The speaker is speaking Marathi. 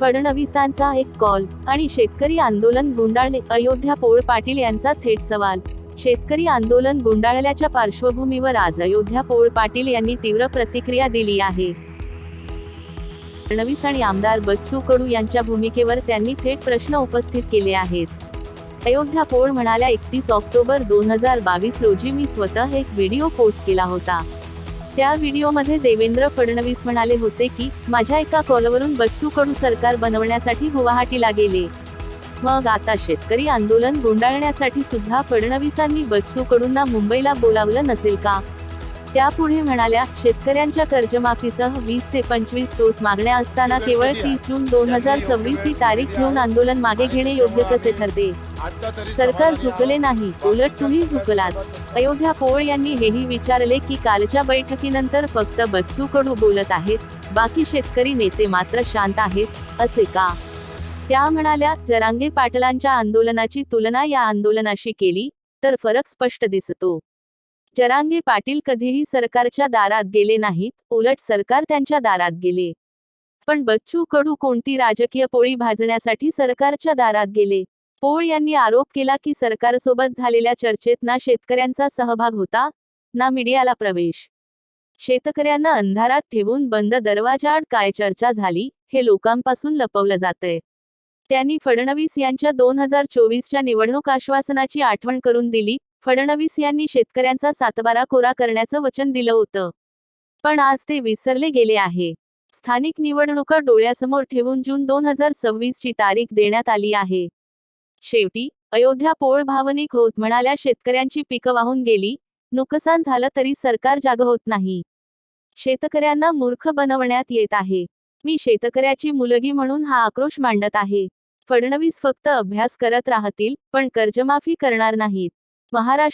फडणवीसांचा एक कॉल आणि शेतकरी आंदोलन गुंडाळले. अयोध्या पोळ पाटील यांचा थेट सवाल. शेतकरी आंदोलन गुंडाळल्याच्या पार्श्वभूमीवर आज अयोध्या पोळ पाटील यांनी तीव्र प्रतिक्रिया दिली आहे. फडणवीस आणि आमदार बच्चू कडू यांच्या भूमिकेवर त्यांनी थेट प्रश्न उपस्थित केले आहेत. अयोध्या पोळ म्हणाल्या एकतीस ऑक्टोबर दोन हजार बावीस रोजी मी स्वतः एक व्हिडिओ पोस्ट केला होता. त्या व्हिडिओमध्ये देवेंद्र फडणवीस म्हणाले होते की माझ्या एका कॉलवरून बच्चू कडू सरकार बनवण्यासाठी गुवाहाटीला गेले मग आता शेतकरी आंदोलन गुंडाळण्यासाठी सुद्धा फडणवीसांनी बच्चू कडूंना मुंबईला बोलावलं नसेल का? त्यापुढे म्हणाल्या शेतकऱ्यांच्या कर्जमाफीसह वीस ते पंचवीस डोस मागण्या असताना केवळ तीस जून दोन हजार सव्वीस ही तारीख घेऊन आंदोलन मागे घेणे योग्य कसे ठरते? सरकार झुकले नाही उलट तुम्ही झुकलात. अयोध्या पोळ यांनी हेही विचारले की कालच्या बैठकीनंतर फक्त बच्चू कडू बोलत आहेत बाकी शेतकरी नेते मात्र शांत आहेत असे का? त्या म्हणाल्या जरांगे पाटलांच्या आंदोलनाची तुलना या आंदोलनाशी केली तर फरक स्पष्ट दिसतो. जरांगे पाटील कधीही सरकारच्या दारात गेले नाहीत उलट सरकार त्यांच्या दारात गेले. पण बच्चू कडू कोणती राजकीय पोळी भाजण्यासाठी सरकारच्या दारात गेले? पोळ यांनी आरोप केला की सरकारसोबत झालेल्या चर्चेत ना शेतकऱ्यांचा सहभाग होता ना मीडियाला प्रवेश. शेतकऱ्यांना अंधारात ठेवून बंद दरवाजाआड काय चर्चा झाली हे लोकांपासून लपवलं जातंय. त्यांनी फडणवीस यांच्या दोन हजार चोवीसच्या निवडणूक आश्वासनाची आठवण करून दिली फडणवीस यांनी शेतकऱ्यांचा सातबारा कोरा करण्याचं वचन दिलं होतं. पण आज ते विसरले गेले आहे. स्थानिक निवडणुका डोळ्यासमोर ठेवून जून दोन हजार सव्वीसची तारीख देण्यात आली आहे. शेवटी अयोध्या पोळ भावनिक होत म्हणाल्या शेतकऱ्यांची पिकं वाहून गेली नुकसान झालं तरी सरकार जाग होत नाही. शेतकऱ्यांना मूर्ख बनवण्यात येत आहे. मी शेतकऱ्याची मुलगी म्हणून हा आक्रोश मांडत आहे. फडणवीस फक्त अभ्यास करत राहतील पण कर्जमाफी करणार नाहीत. महाराष्ट्र